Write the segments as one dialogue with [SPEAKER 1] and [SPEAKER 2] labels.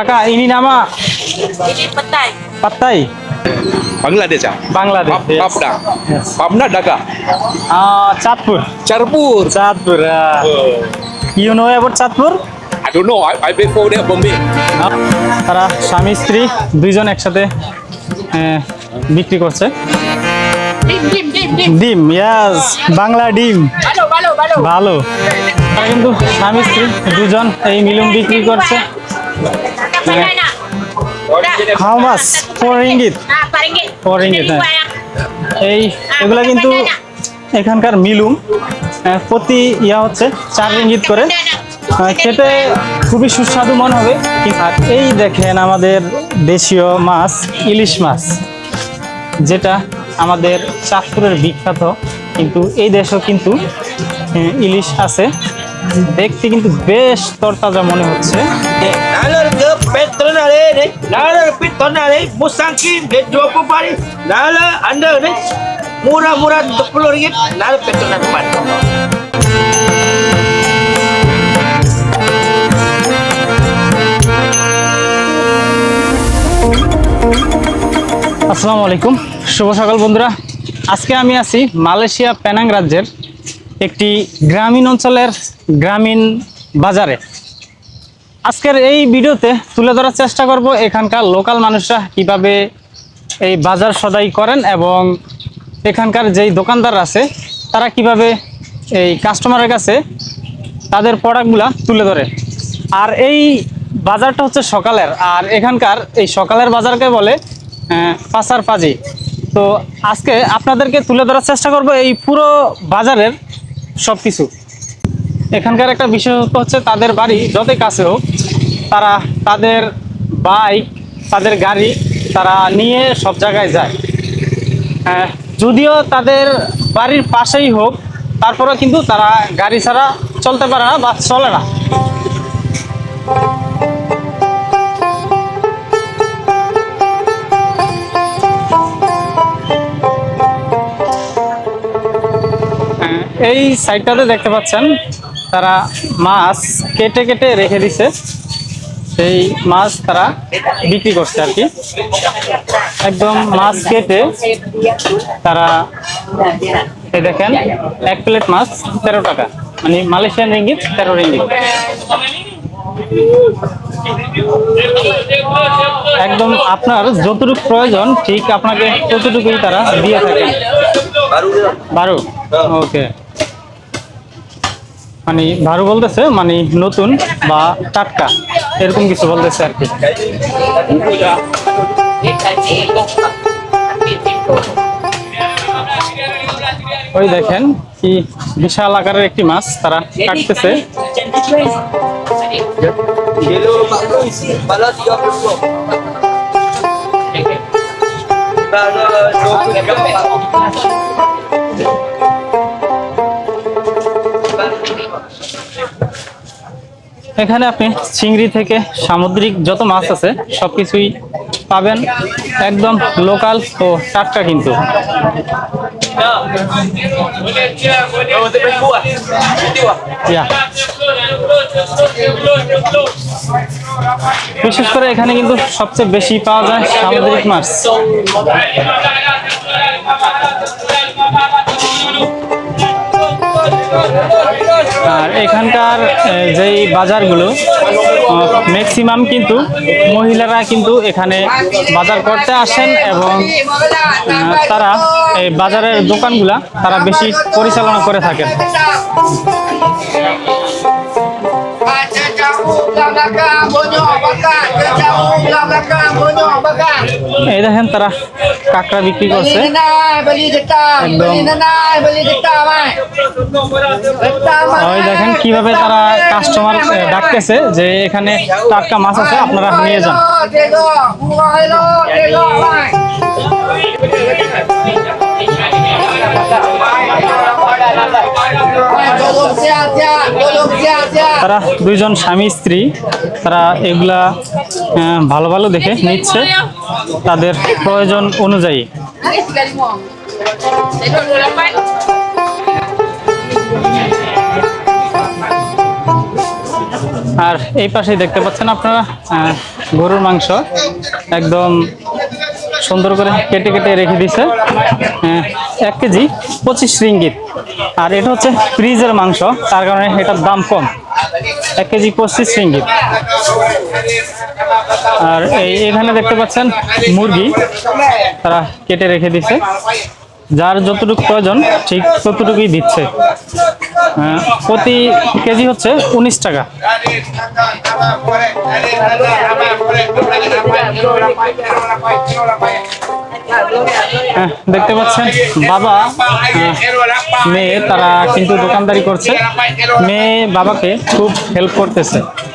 [SPEAKER 1] কাকা ইনি নামা
[SPEAKER 2] Ini petai.
[SPEAKER 1] পাত্তাই
[SPEAKER 3] Bangladesh ah.
[SPEAKER 1] Bangladesh
[SPEAKER 3] Pap, Papda. Papda Dhaka.
[SPEAKER 1] Ah, Chandpur
[SPEAKER 3] Charpur.
[SPEAKER 1] Chandpur you know about Chandpur
[SPEAKER 3] I don't know. I, I been for there Bombay.
[SPEAKER 1] Ah, তারা স্বামী স্ত্রী দুইজন একসাথে বিক্রি করছে
[SPEAKER 2] Dim, dim, dim, dim.
[SPEAKER 1] ডিম ইয়াস বাংলা ডিম
[SPEAKER 2] Balo, balo, balo.
[SPEAKER 1] ভালো তারা কিন্তু স্বামী স্ত্রী দুজন এই মিলুম বিক্রি করছে. How much four ringgit
[SPEAKER 2] Pak Ringgit.
[SPEAKER 1] Four ringgit,
[SPEAKER 2] Ini dua yang.
[SPEAKER 1] এই এগুলা কিন্তু এখানকার মিলুম প্রতি ইয়া হচ্ছে চার রিঙ্গিত করে খেতে খুবই সুস্বাদু মনে হবে আর এই দেখেন আমাদের দেশীয় মাছ ইলিশ মাছ যেটা আমাদের চাঁদপুরের বিখ্যাত কিন্তু এই দেশেও কিন্তু ইলিশ আছে দেখতে কিন্তু বেশ তরতাজা মনে হচ্ছে
[SPEAKER 4] petrol nale ni. Nala petrol nale musangkim dia 20 hari. Nala anda ni murah-murah 20 ringgit. Nala petrol nak
[SPEAKER 1] আসসালামু আলাইকুম শুভ সকাল বন্ধুরা আজকে আমি আছি মালয়েশিয়া পেনাং রাজ্যের একটি গ্রামীণ অঞ্চলের গ্রামীণ বাজারে আজকের এই ভিডিওতে তুলে ধরার চেষ্টা করব এখানকার লোকাল মানুষরা কীভাবে এই বাজার সদাই করেন এবং এখানকার যেই দোকানদার আছে, তারা কীভাবে এই কাস্টমারের কাছে তাদের প্রোডাক্টগুলা তুলে ধরে। আর এই বাজারটা হচ্ছে সকালের, আর এখানকার এই সকালের বাজারকে বলে পাসার পাজি। তো আজকে আপনাদেরকে তুলে ধরার চেষ্টা করব এই পুরো বাজারের সব কিছু এখানকার একটা বিশেষত্ব হচ্ছে তাদের বাড়ি যতই কাছে হোক, তারা তাদের বাইক, তাদের গাড়ি, তারা নিয়ে সব জায়গায় যায়। যদিও তাদের বাড়ির পাশেই হোক, তারপরেও কিন্তু তারা গাড়ি ছাড়া চলতে পারে না বা চলে না। এই সাইডটাতে দেখতে পাচ্ছেন তারা মাছ কেটে কেটে রেখে দিছে। সেই মাছ তারা বিক্রি করছে আর কি। একদম মাছ কেটে তারা এই দেখেন এক প্লেট মাছ তেরো টাকা। মানে মালয়েশিয়ান রিঙ্গিত তেরো রিঙ্গিত। একদম আপনার যতটুকু প্রয়োজন ঠিক আপনাকে ততটুকুই তারা দিয়ে থাকেন বারো। ওকে। মানে ভারু বলতেছে মানে নতুন বা টাটকা, এরকম কিছু বলতেছে আর কি। ওই দেখেন কি বিশাল আকারের একটি মাছ তারা কাটতেছে। এখানে আপনি চিংড়ি থেকে সামুদ্রিক যত মাছ আছে, সবকিছুই পাবেন। একদম লোকাল ও টাটকা কিন্তু। বিশেষ করে এখানে কিন্তু সবচেয়ে বেশি পাওয়া যায় সামুদ্রিক মাছ। আর এখানকার যেই বাজারগুলো ম্যাক্সিমাম কিন্তু মহিলারা কিন্তু এখানে বাজার করতে আসেন এবং তারা এই বাজারের দোকানগুলা তারা বেশি পরিচালনা করে থাকেন। এই দেখেন তারা কাঁকড়া বিক্রি করছে। দেখেন কীভাবে তারা কাস্টমার ডাকতেছে যে এখানে টাটকা মাছ আছে, আপনারা নিয়ে যান। তারা দুইজন স্বামী, স্ত্রী। তারা এগুলা ভালো ভালো দেখে নিচ্ছে। তাদের প্রয়োজন অনুযায়ী। আর এই পাশেই দেখতে পাচ্ছেন আপনারা গরুর মাংস। একদম সুন্দর করে কেটে কেটে রেখে দিছে। আহ, এক কেজি পঁচিশ রিঙ্গিত। আর এটা হচ্ছে ফ্রিজের মাংস তার কারণে এটার দাম কম। এক কেজি পঁচিশ রিঙ্গিত। আর এই এখানে দেখতে পাচ্ছেন মুরগি তারা কেটে রেখে দিছে। যার যতটুকু প্রয়োজন ঠিক ততটুকুই দিচ্ছে। আহ, প্রতি কেজি হচ্ছে উনিশ টাকা। হ্যাঁ, দেখতে পাচ্ছেন বাবা আহ, মেয়ে তারা কিন্তু দোকানদারি করছে। মেয়ে বাবাকে খুব হেল্প করতেছে।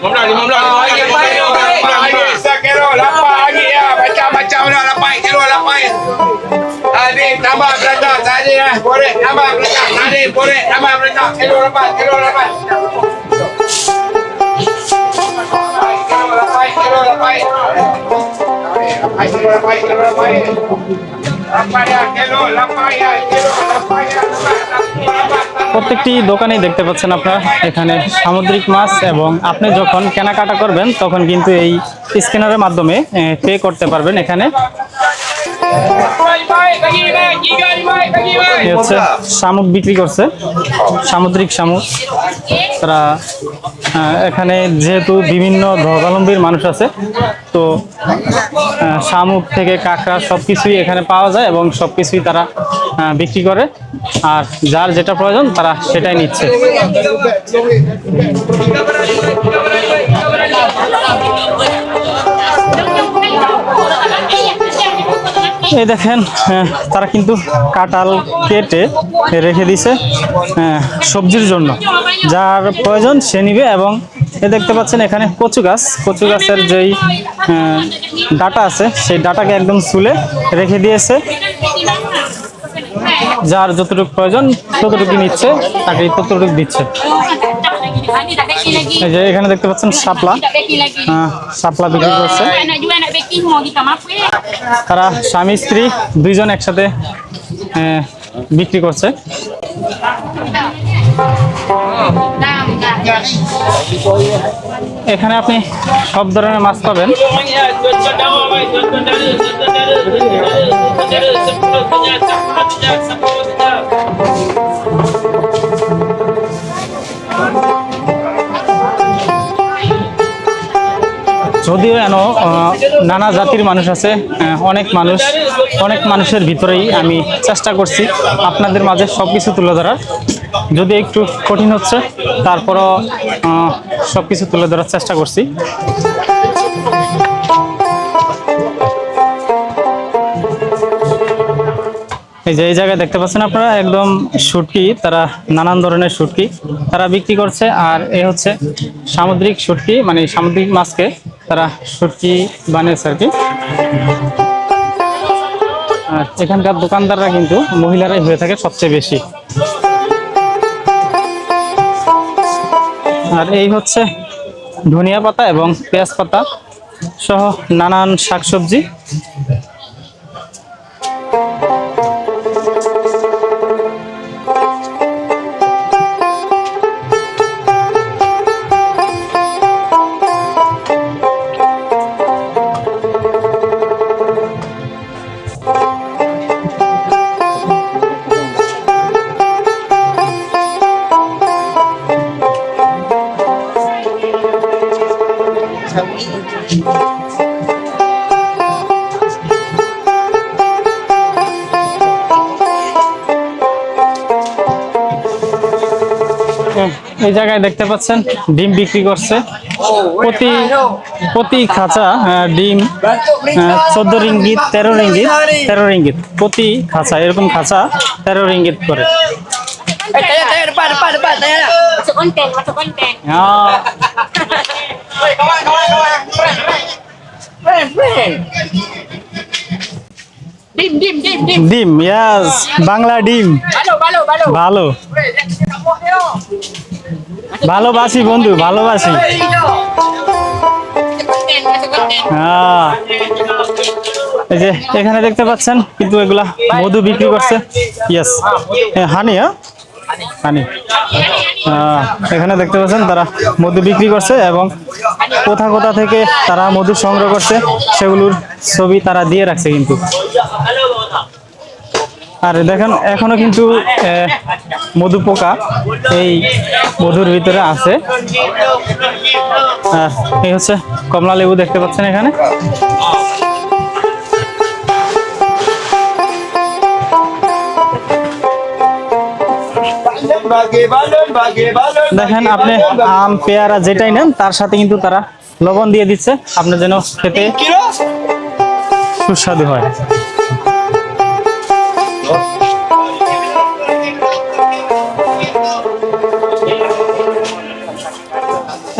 [SPEAKER 5] 15 15 Tambah berita, tadi lah. Boleh, tambah berita. Tadi, boleh, tambah berita. Kilo lapan, kilo lapan. Kilo lapan, kilo lapan. Kilo lapan, kilo lapan. Kilo lapan, kilo lapan.
[SPEAKER 1] প্রত্যেকটি দোকানেই দেখতে পাচ্ছেন আপনারা, এখানে সামুদ্রিক মাছ এবং আপনি যখন কেনাকাটা করবেন, তখন কিন্তু এই স্ক্যানারের মাধ্যমে পে করতে পারবেন এখানে। হচ্ছে শামুক বিক্রি করছে। সামুদ্রিক শামুক। তারা এখানে যেহেতু বিভিন্ন ধর্মাবলম্বীর মানুষ আছে, তো শামুক থেকে কাঁকড়া সব কিছুই এখানে পাওয়া যায় এবং সব কিছুই তারা বিক্রি করে। আর যার যেটা প্রয়োজন তারা সেটাই নিচ্ছে। এই দেখেন আহ, তারা কিন্তু কাঁঠাল কেটে রেখে দিছে আহ, সবজির জন্য। যার প্রয়োজন সে নিবে এবং এ দেখতে পাচ্ছেন এখানে কচু গাছ কচু গাছের যেই আহ, ডাটা আছে সেই ডাটাকে একদম চুলে রেখে দিয়েছে। যার যতটুকু প্রয়োজন ততটুকু নিচ্ছে তাকে ততটুকু দিচ্ছে। এই যে এখানে দেখতে পাচ্ছেন শাপলা। আহ, শাপলা বিক্রি করছে. তারা স্বামী স্ত্রী দুইজন একসাথে বিক্রি করছে. এখানে আপনি সব ধরনের মাছ পাবেন। যদিও এন নানা জাতির মানুষ আছে অনেক মানুষ, অনেক মানুষের ভিতরেই আমি চেষ্টা করছি আপনাদের মাঝে সব কিছু তুলে ধরার। যদি একটু কঠিন হচ্ছে, তারপরও সব কিছু তুলে ধরার চেষ্টা করছি। এই যে, এই জায়গায় দেখতে পাচ্ছেন আপনারা, একদম শুটকি তারা নানান ধরনের শুটকি তারা বিক্রি করছে। আর এ হচ্ছে সামুদ্রিক শুটকি মানে সামুদ্রিক মাছকে তারা শুটকি বানিয়েছে আর কি। আর এখানকার দোকানদাররা কিন্তু মহিলারাই হয়ে থাকে সবচেয়ে বেশি। আর এই হচ্ছে ধনিয়া পাতা এবং পেঁয়াজ পাতা সহ নানান শাকসবজি। এই জায়গায় দেখতে পাচ্ছেন ডিম বিক্রি করছে। প্রতি প্রতি খাঁচা ডিম চোদ্দ রিঙ্গিত তেরো রিঙ্গিত তেরো রিঙ্গিত। প্রতি খাঁচা এরকম খাঁচা তেরো রিঙ্গিত করে।
[SPEAKER 2] হ্যাঁ।
[SPEAKER 1] ডিম ইয়াস বাংলা ডিম। ভালো
[SPEAKER 5] ভালো। ভালো।
[SPEAKER 1] ভালোবাসি বন্ধু ভালোবাসি. আহ, এই যে এখানে দেখতে পাচ্ছেন কিন্তু এগুলা মধু বিক্রি করছে। ইয়েস হানি হ্যাঁ? হানি আহ, এখানে দেখতে পাচ্ছেন তারা মধু বিক্রি করছে এবং কোথা কোথা থেকে তারা মধু সংগ্রহ করছে সেগুলোর ছবি তারা দিয়ে রাখছে কিন্তু। আর দেখেন এখনও কিন্তু মধু পোকা এই মধুর ভিতরে আছে। এই হচ্ছে কমলা লেবু দেখতে পাচ্ছেন এখানে. দেখেন আপনি আম পেয়ারা যেটাই নেন তার সাথে কিন্তু তারা লবণ দিয়ে দিচ্ছে। আপনার যেন খেতে সুস্বাদু হয়।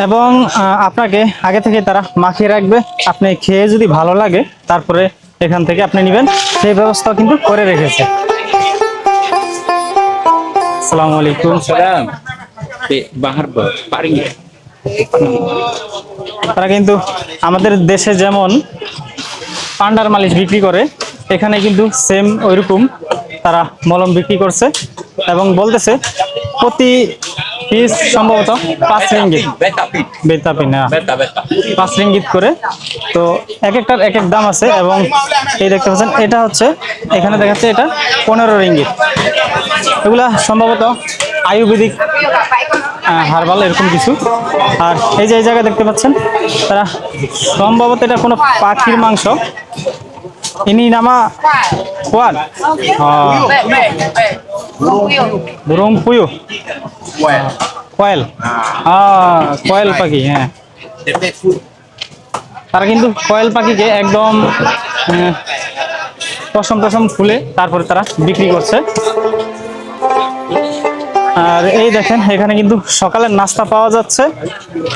[SPEAKER 1] এবং আপনাকে আগে থেকে তারা মাখিয়ে রাখবে। আপনি খেয়ে যদি ভালো লাগে তারপরে এখান থেকে আপনি নেবেন। সেই ব্যবস্থা কিন্তু করে রেখেছে। আসসালামু আলাইকুম।
[SPEAKER 3] Bahar Ber, Pak
[SPEAKER 1] তারা কিন্তু আমাদের দেশে যেমন পান্ডার মালিশ বিক্রি করে এখানে কিন্তু সেম ওইরকম তারা মলম বিক্রি করছে এবং বলতেছে প্রতি পিস সম্ভবত পাঁচ রিঙ্গিত।
[SPEAKER 3] Beta pin.
[SPEAKER 1] বেতাপি না
[SPEAKER 3] Beta, beta.
[SPEAKER 1] পাঁচ রিঙ্গিত করে। তো এক একটার এক এক দাম আছে এবং এই দেখতে পাচ্ছেন এটা হচ্ছে এখানে দেখাচ্ছে এটা পনেরো রিঙ্গিত। এগুলা সম্ভবত আয়ুর্বেদিক হারবাল এরকম কিছু। আর এই যে এই জায়গায় দেখতে পাচ্ছেন তারা সম্ভবত এটা কোনো পাখির মাংস। ইনি নামা কোয়ান বুরুং পুয়ু
[SPEAKER 5] Well.
[SPEAKER 1] কয়েল। হ্যাঁ। কয়েল পাখি হ্যাঁ. তারা কিন্তু কয়েল পাখিকে একদম পশম টসম ফুলে তারপরে তারা বিক্রি করছে। আর এই দেখেন, এখানে কিন্তু সকালের নাস্তা পাওয়া যাচ্ছে।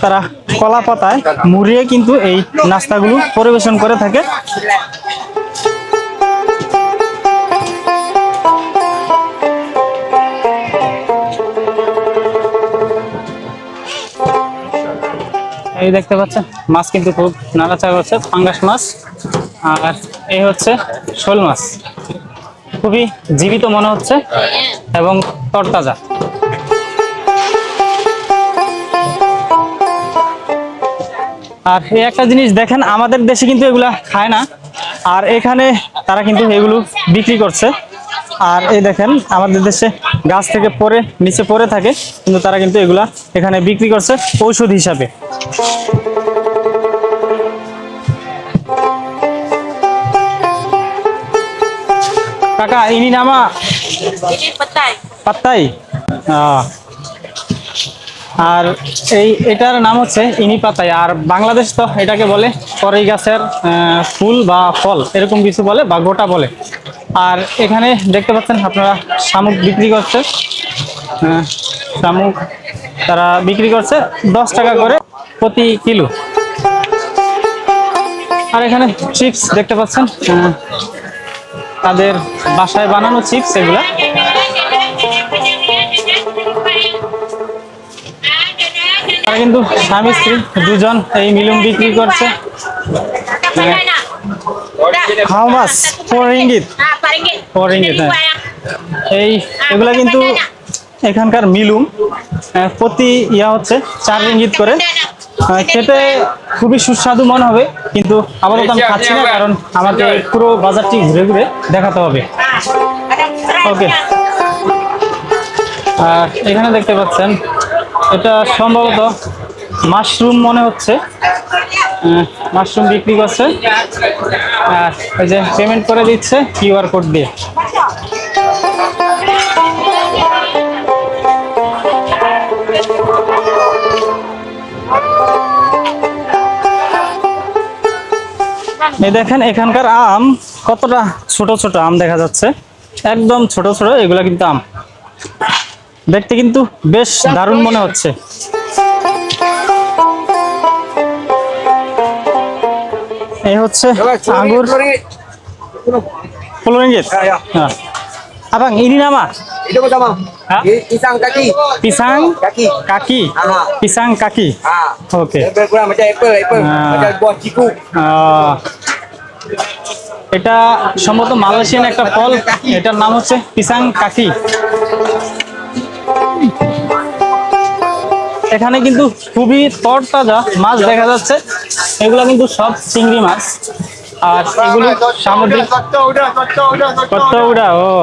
[SPEAKER 1] তারা কলা পাতায় মুড়িয়ে কিন্তু এই নাস্তাগুলো পরিবেশন করে থাকে। এই দেখতে পাচ্ছেন, মাছ কিন্তু খুব নাড়াচাড়া করছে, পাঙ্গাস মাছ। আর এই হচ্ছে শোল মাছ। খুবই জীবিত মনে হচ্ছে এবং তরতাজা। আর এই একটা জিনিস দেখেন আমাদের দেশে কিন্তু এগুলা খায় না। আর এখানে তারা কিন্তু এগুলো বিক্রি করছে। আর এই দেখেন আমাদের দেশে গাছ থেকে পড়ে নিচে পড়ে থাকে কিন্তু তারা কিন্তু এগুলা এখানে বিক্রি করছে ঔষধ হিসাবে। কাকা ইনি নামা? পাত্তাই আহ, আর এই এটার নাম হচ্ছে ইনি পাতাই আর বাংলাদেশ তো এটাকে বলে কড়াই গাছের ফুল বা ফল, এরকম কিছু বলে বা গোটা বলে। আর এখানে দেখতে পাচ্ছেন আপনারা শামুক বিক্রি করছে। শামুক তারা বিক্রি করছে দশ টাকা করে প্রতি কিলো। আর এখানে চিপস দেখতে পাচ্ছেন তাদের বাসায় বানানো চিপস এগুলা। তারা কিন্তু স্বামী স্ত্রী দুজন এই মিলুম বিক্রি করছে হাউ ফোর ইঙ্গিত
[SPEAKER 2] ya.
[SPEAKER 1] এই এগুলা কিন্তু এখানকার মিলুম প্রতি ইয়া হচ্ছে চার ইঙ্গিত করে খেতে খুবই সুস্বাদু মনে হবে কিন্তু আপাতত আমি খাচ্ছি না কারণ আমাকে পুরো বাজারটি ঘুরে ঘুরে দেখাতে হবে
[SPEAKER 2] ওকে.
[SPEAKER 1] আর এখানে দেখতে পাচ্ছেন এটা সম্ভবত মাশরুম মনে হচ্ছে। মাশরুম বিক্রি করছে। আর এই যে পেমেন্ট করে দিচ্ছে কিউআর কোড দিয়ে। দেখেন, এখানকার আম কতটা ছোট ছোট আম দেখা যাচ্ছে। একদম ছোট ছোট, এগুলা কিন্তু আম। দেখতে কিন্তু বেশ দারুণ মনে হচ্ছে। এই হচ্ছে আঙ্গুর
[SPEAKER 4] পনেরো
[SPEAKER 1] ইঞ্চি
[SPEAKER 4] আপা ইনি নামা?
[SPEAKER 1] হ্যাঁ। এটা সম্ভবত মালয়েশিয়ান একটা ফল। এটার নাম হচ্ছে পিসাং কাকি। এখানে কিন্তু খুবই তরতাজা মাছ দেখা যাচ্ছে। এগুলো কিন্তু সব চিংড়ি মাছ। আর এগুলো সামুদ্রিক কত উড়া ও।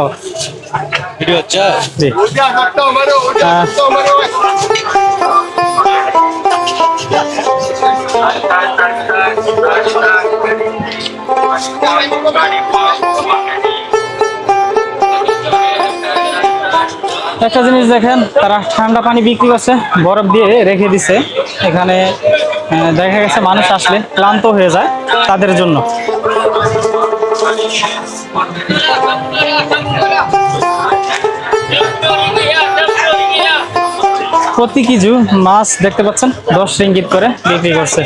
[SPEAKER 1] একটা জিনিস দেখেন, তারা ঠান্ডা পানি বিক্রি করছে, বরফ দিয়ে রেখে দিছে। এখানে দেখা গেছে মানুষ আসলে ক্লান্ত হয়ে যায় তাদের জন্য। প্রতি কেজি মাছ দেখতে পাচ্ছেন, দশ রিঙ্গিত করে বিক্রি করছে।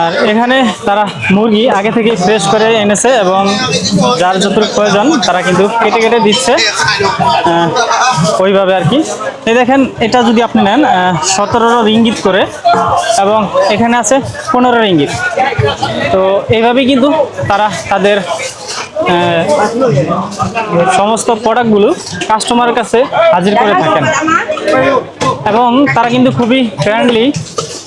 [SPEAKER 1] আর এখানে তারা মুরগি আগে থেকে ফ্রেশ করে এনেছে এবং যার যতটুকু প্রয়োজন তারা কিন্তু কেটে কেটে দিচ্ছে। ওইভাবে আর কি। এই দেখেন, এটা যদি আপনি নেন সতেরো রিঙ্গিত করে এবং এখানে আছে পনেরো রিঙ্গিত। তো এইভাবেই কিন্তু তারা তাদের সমস্ত প্রোডাক্টগুলো কাস্টমারের কাছে হাজির করে থাকেন। এবং তারা কিন্তু খুবই ফ্রেন্ডলি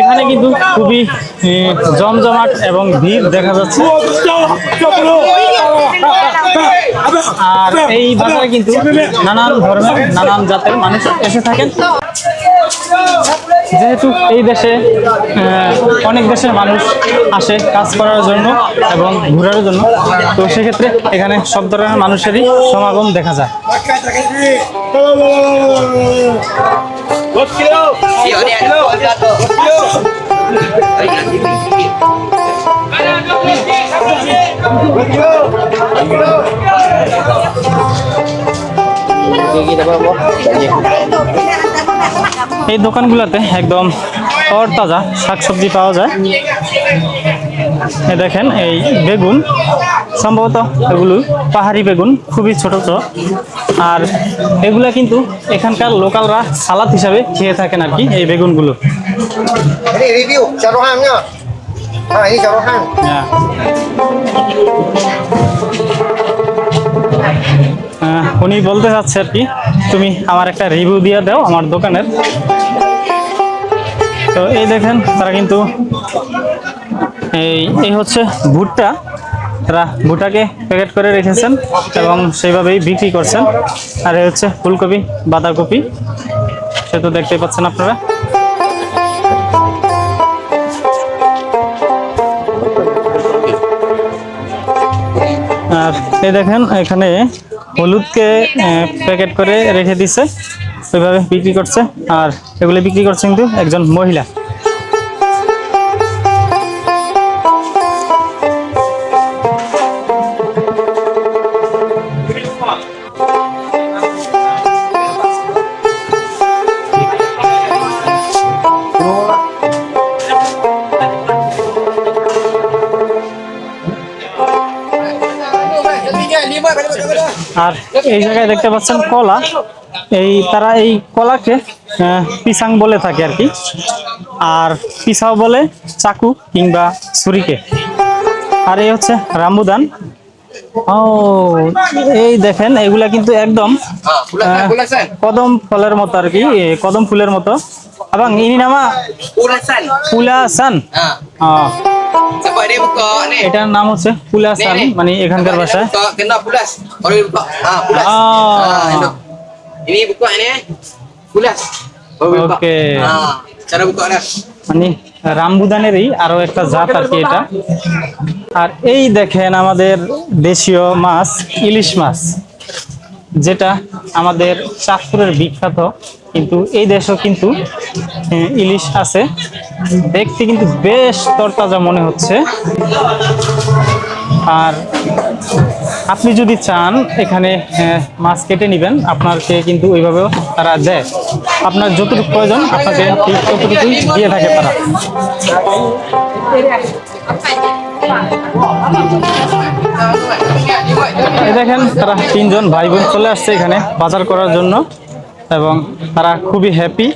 [SPEAKER 1] এখানে কিন্তু খুবই জমজমাট এবং ভিড় দেখা যাচ্ছে। আর এই বাজারে কিন্তু নানান ধর্মের, নানান জাতের মানুষ এসে থাকেন। যেহেতু এই দেশে অনেক দেশের মানুষ আসে কাজ করার জন্য এবং ঘোরার জন্য, তো সেক্ষেত্রে এখানে সব ধরনের মানুষেরই সমাগম দেখা যায়। এই দোকানগুলোতে একদম তরতাজা শাকসবজি পাওয়া যায়। এই দেখেন এই বেগুন সম্ভবত এগুলো পাহাড়ি বেগুন খুবই ছোট ছোট। আর এগুলা কিন্তু এখানকার লোকালরা সালাদ হিসাবে খেয়ে থাকেন আর কি এই বেগুনগুলো. হ্যাঁ। আহ, উনি বলতে চাচ্ছে আর কি তুমি আমার একটা রিভিউ দিয়ে দাও আমার দোকানের তো এই দেখেন তারা কিন্তু এই এই হচ্ছে ভুট্টা তারা ভুট্টাকে প্যাকেট করে রেখেছেন এবং সেইভাবেই বিক্রি করছেন। আর এই হচ্ছে ফুলকপি, বাঁধাকপি। সে তো দেখতেই পাচ্ছেন আপনারা। আর এই দেখেন, এখানে হলুদকে প্যাকেট করে রেখে দিছে। ওইভাবে বিক্রি করছে। আর এগুলো বিক্রি করছে কিন্তু একজন মহিলা। আর এই জায়গায় দেখতে পাচ্ছেন কলা। এই তারা এই কলাকে পিসাং বলে থাকে আর কি। আর পিসাও বলে চাকু কিংবা ছুরিকে। আর এই হচ্ছে রামবুদান। ও এই দেখেন এগুলা কিন্তু একদম কদম ফলের মতো আর কি কদম ফুলের মতো। এবং ইনি নামা?
[SPEAKER 6] Sebab dia buka ni.
[SPEAKER 1] এটার নাম হচ্ছে মানে এখানকার
[SPEAKER 6] ভাষা কেনা ওকে।
[SPEAKER 1] মানে রামবুদানেরই আরও একটা জাত আর কি এটা। আর এই দেখেন আমাদের দেশীয় মাছ ইলিশ মাছ। যেটা আমাদের চাঁদপুরের বিখ্যাত, কিন্তু এই দেশেও কিন্তু ইলিশ আছে। দেখতে কিন্তু বেশ তরতাজা মনে হচ্ছে। আর আপনি যদি চান, এখানে মাছ কেটে নেবেন, আপনাকে কিন্তু ওইভাবেও তারা দেয়। আপনার যতটুকু প্রয়োজন, আপনাকে ঠিক ততটুকুই দিয়ে থাকে তারা। দেখেন, তারা তিনজন ভাই বোন চলে আসছে এখানে বাজার করার জন্য এবং তারা খুবই হ্যাপি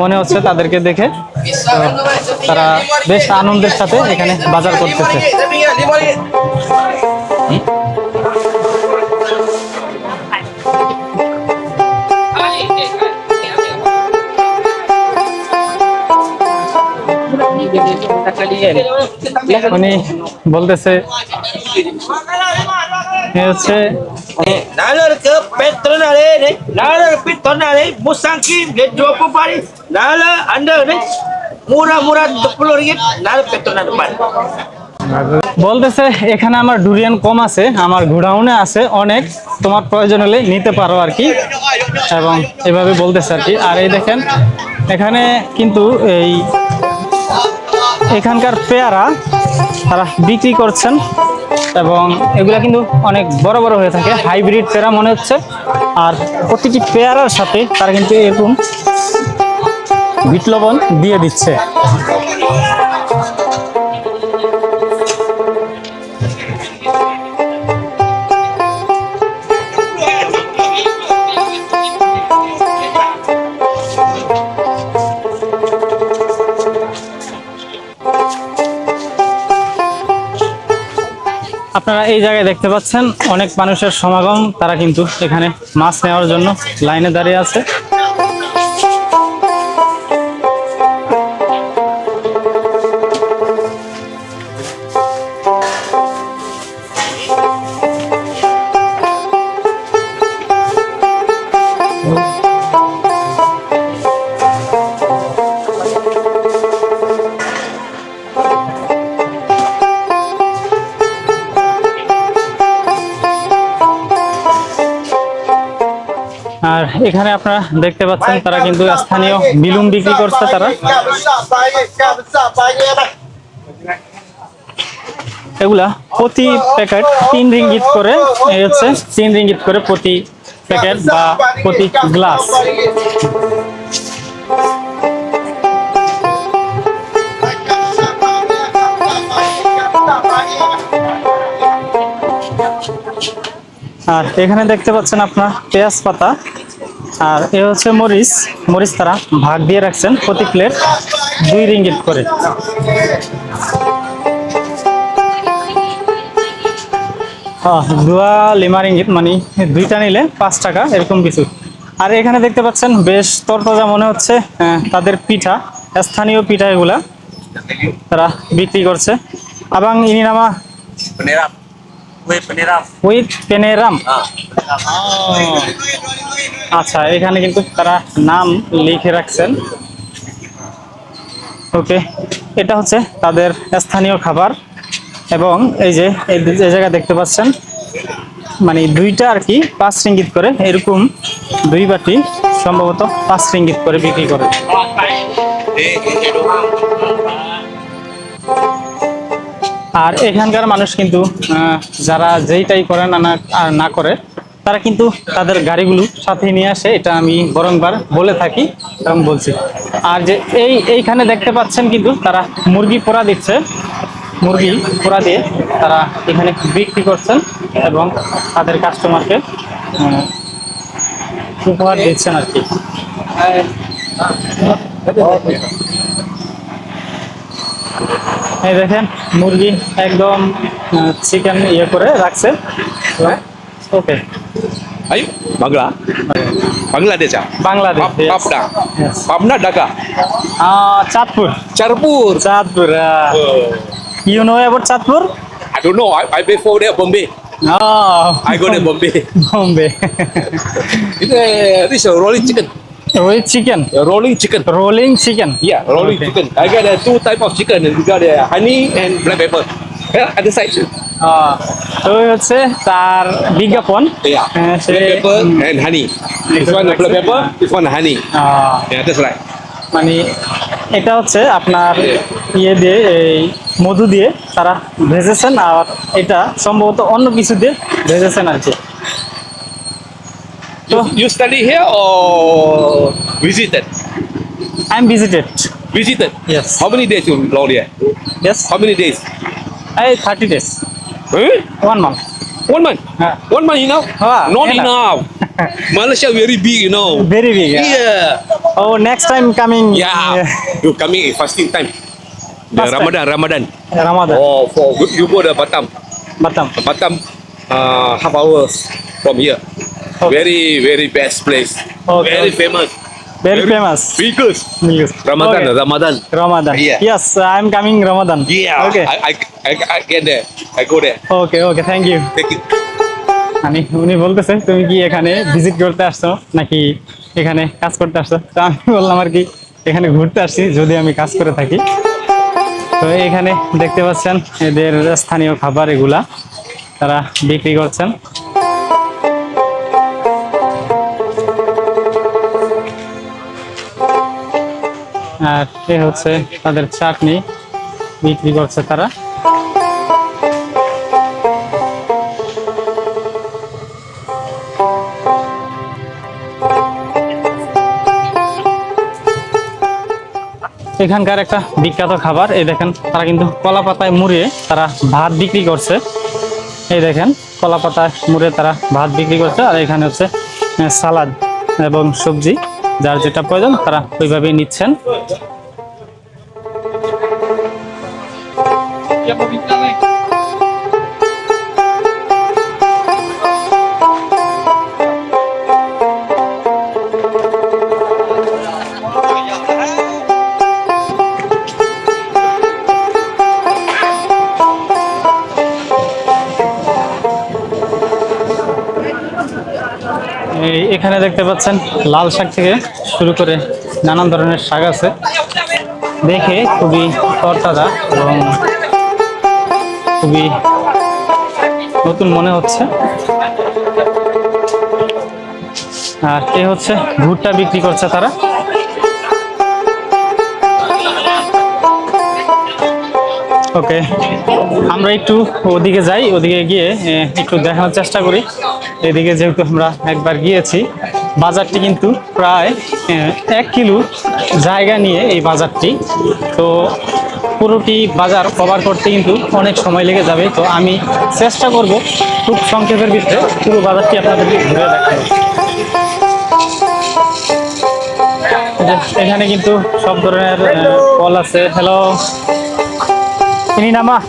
[SPEAKER 1] মনে হচ্ছে তাদেরকে দেখে। তারা বেশ আনন্দের সাথে এখানে বাজার করতেছে। মানে বলতেছে এখানে আমার ডুরিয়ান কম আছে আমার গুডাউনে আছে অনেক তোমার প্রয়োজন হলে নিতে পারো আর কি। এবং এভাবে বলতেছে আর কি। আর এই দেখেন এখানে কিন্তু এই এখানকার পেয়ারা তারা বিক্রি করছেন এবং এগুলা কিন্তু অনেক বড় বড় হয়ে থাকে, হাইব্রিড পেয়ারা মনে হচ্ছে। আর প্রতিটি পেয়ারার সাথে তারা কিন্তু এরকম বিট লবণ দিয়ে দিচ্ছে। আপনারা এই জায়গায় দেখতে পাচ্ছেন অনেক মানুষের সমাগম, তারা কিন্তু এখানে মাছ নেওয়ার জন্য লাইনে দাঁড়িয়ে আছে। এখানে আপনারা দেখতে পাচ্ছেন, তারা কিন্তু স্থানীয় বিলুম বিক্রি করছে তারা. এগুলা প্রতি প্যাকেট তিন রিঙ্গিত করে হচ্ছে তিন রিঙ্গিত করে প্রতি প্যাকেট বা প্রতি গ্লাস আর এখানে দেখতে পাচ্ছেন আপনার পেঁয়াজ পাতা আর এ হচ্ছে মরিচ মরিচ তারা ভাগ দিয়ে রাখছেন প্রতি প্লেট দুই রিঙ্গিত করে। দুয়া লিমা রিঙ্গিত মানে দুইটা নিলে পাঁচ টাকা, এরকম কিছু। আর এখানে দেখতে পাচ্ছেন, বেশ তরতাজা মনে হচ্ছে তাদের পিঠা, স্থানীয় পিঠা এগুলা তারা বিক্রি করছে। এবং ইনি নামা. উইথ পেনেরাম আচ্ছা এখানে কিন্তু তারা নাম লিখে রাখছেন ওকে এটা হচ্ছে তাদের স্থানীয় খাবার এবং এই যে এই এই দেখতে পাচ্ছেন মানে দুইটা আর কি পাঁচ রিঙ্গিত করে এরকম দুই বাটি সম্ভবত পাঁচ রিঙ্গিত করে বিক্রি করে আর এখানকার মানুষ কিন্তু যারা যেইটাই করে না না করে, তারা কিন্তু তাদের গাড়িগুলো সাথে নিয়ে আসে। এটা আমি বরংবার বলে থাকি এবং বলছি। আর যে এই, এইখানে দেখতে পাচ্ছেন কিন্তু তারা মুরগি পোড়া দিচ্ছে। মুরগি পোড়া দিয়ে তারা এখানে বিক্রি করছেন এবং তাদের কাস্টমারকে উপহার দিচ্ছেন আর কি। এই দেখেন মুরগি একদম চিকেন ইয়ে করে রাখছে okay.
[SPEAKER 5] Bangladesh ah.
[SPEAKER 1] Bangladesh. Yes.
[SPEAKER 5] Papna Dhaka.
[SPEAKER 1] Ah, Chandpur
[SPEAKER 5] Charpur.
[SPEAKER 1] Chandpur you know about Chandpur
[SPEAKER 5] I don't know. I, I before there Bombay.
[SPEAKER 1] Oh,
[SPEAKER 3] I go to Bombay.
[SPEAKER 1] Bombay.
[SPEAKER 3] This, uh, this is a rolling chicken.
[SPEAKER 1] With chicken,
[SPEAKER 3] rolling chicken.
[SPEAKER 1] rolling chicken.
[SPEAKER 3] Yeah, rolling
[SPEAKER 1] Okay.
[SPEAKER 3] chicken. I got uh, two type of chicken. We got uh, honey and black pepper. Yeah, at the side.
[SPEAKER 1] Ah, তো এই হচ্ছে তার বিজ্ঞাপন
[SPEAKER 3] Yeah,
[SPEAKER 1] হ্যাঁ, সে
[SPEAKER 3] black pepper and honey. This one black pepper, this one honey.
[SPEAKER 1] Ah,
[SPEAKER 3] Yeah, that's right.
[SPEAKER 1] মানে এটা হচ্ছে আপনার ইয়ে দিয়ে এই মধু দিয়ে তারা ভেজেছেন আর এটা সম্ভবত অন্য কিছু দিয়ে ভেজেছেন আর কি
[SPEAKER 3] You, so, you study here or visited?
[SPEAKER 1] I'm visited.
[SPEAKER 3] Visited?
[SPEAKER 1] Yes.
[SPEAKER 3] How many days you live here?
[SPEAKER 1] Yes.
[SPEAKER 3] How many days?
[SPEAKER 1] I 30 days.
[SPEAKER 3] Huh?
[SPEAKER 1] One month.
[SPEAKER 3] One month?
[SPEAKER 1] Yeah.
[SPEAKER 3] One month enough?
[SPEAKER 1] Uh,
[SPEAKER 3] Not
[SPEAKER 1] enough.
[SPEAKER 3] enough. Malaysia very big, you know.
[SPEAKER 1] Very big.
[SPEAKER 3] Yeah.
[SPEAKER 1] yeah. Oh, next time coming.
[SPEAKER 3] Yeah. yeah. you coming fasting time. The
[SPEAKER 1] Ramadan, time.
[SPEAKER 3] Ramadan. Ramadan. Oh, for you go to Batam.
[SPEAKER 1] Batam.
[SPEAKER 3] Batam, uh, half hours from here.
[SPEAKER 1] Okay.
[SPEAKER 3] Very, very best place.
[SPEAKER 1] Okay,
[SPEAKER 3] Very
[SPEAKER 1] okay.
[SPEAKER 3] famous.
[SPEAKER 1] Very famous
[SPEAKER 3] Biggest. Ramadan, Ramadan.
[SPEAKER 1] Ramadan
[SPEAKER 3] Yeah.
[SPEAKER 1] Yes I am coming Ramadan
[SPEAKER 3] Yeah.
[SPEAKER 1] Okay
[SPEAKER 3] I, I, I, I get there. I go there.
[SPEAKER 1] Okay okay thank you
[SPEAKER 3] Take it.
[SPEAKER 1] মানে উনি বলতেছে তুমি কি এখানে visit করতে আসছো নাকি এখানে কাজ করতে আসছো তো আমি বললাম আর কি এখানে ঘুরতে আসছি যদি আমি কাজ করে থাকি তো এখানে দেখতে পাচ্ছেন এদের স্থানীয় খাবার এগুলা তারা বিক্রি করছেন আর এ হচ্ছে তাদের চাটনি বিক্রি করছে তারা। এখানকার একটা বিখ্যাত খাবার, এই দেখেন, তারা কিন্তু কলা পাতায় মুড়িয়ে তারা ভাত বিক্রি করছে। এই দেখেন কলা পাতায় মুড়ে তারা ভাত বিক্রি করছে, আর এখানে হচ্ছে সালাদ এবং সবজি। যার যেটা প্রয়োজন তারা ওইভাবেই নিচ্ছেন। এখানে দেখতে পাচ্ছেন লাল শাক থেকে শুরু করে নানান ধরনের শাক আছে। দেখে খুবই তরতাজা এবং খুবই নতুন মনে হচ্ছে। আর এ হচ্ছে? ভুট্টা বিক্রি করছে তারা। ওকে, আমরা একটু ওদিকে যাই, ওদিকে গিয়ে একটু দেখানোর চেষ্টা করি। এদিকে যেহেতু আমরা একবার গিয়েছি বাজারটি কিন্তু প্রায় এক কিলো জায়গা নিয়ে এই বাজারটি। তো পুরোটি বাজার কভার করতে কিন্তু অনেক সময় লেগে যাবে। তো আমি চেষ্টা করব খুব সংক্ষেপের ভিতরে পুরো বাজারটি আপনাদেরকে ঘুরে দেখাবো এখানে কিন্তু সব ধরনের ফল আছে। Hello nama?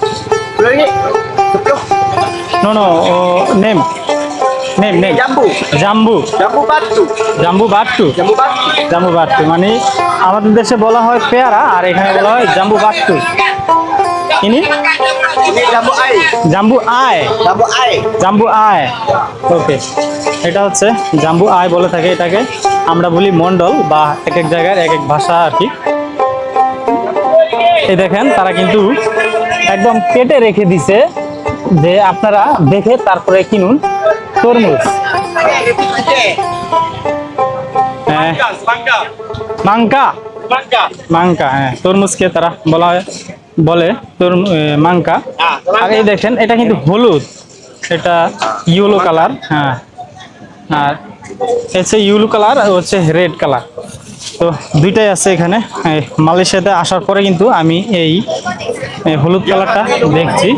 [SPEAKER 1] No no, oh, Name name.
[SPEAKER 4] Jambu.
[SPEAKER 1] জাম্বু
[SPEAKER 4] Jambu batu.
[SPEAKER 1] জাম্বু বাট্টু
[SPEAKER 4] Jambu batu.
[SPEAKER 1] জাম্বু বাট্টু মানে আমাদের দেশে বলা হয় পেয়ারা আর এখানে বলা হয় জাম্বু বাট্টু ইনি
[SPEAKER 4] jambu air.
[SPEAKER 1] জাম্বু আয়
[SPEAKER 4] Jambu air.
[SPEAKER 1] জাম্বু আয় ওকে এটা হচ্ছে জাম্বু আয় বলে থাকে এটাকে আমরা বলি মন্ডল বা এক এক জায়গার এক এক ভাষা আর কি এই দেখেন তারা কিন্তু একদম কেটে রেখে দিছে যে আপনারা দেখে তারপরে কিনুন তরমুজ। হ্যাঁ। মাঙ্কা মাঙ্কা হ্যাঁ তরমুজকে তারা বলা হয় বলে এ, মাঙ্কা আর এই দেখেন এটা কিন্তু হলুদ এটা ইয়েলো কালার হ্যাঁ। আর হচ্ছে ইয়েলো কালার হচ্ছে রেড কালার। তো দুইটাই আছে এখানে মালয়েশিয়াতে আসার পরে কিন্তু আমি এই হলুদ কালারটা দেখছি।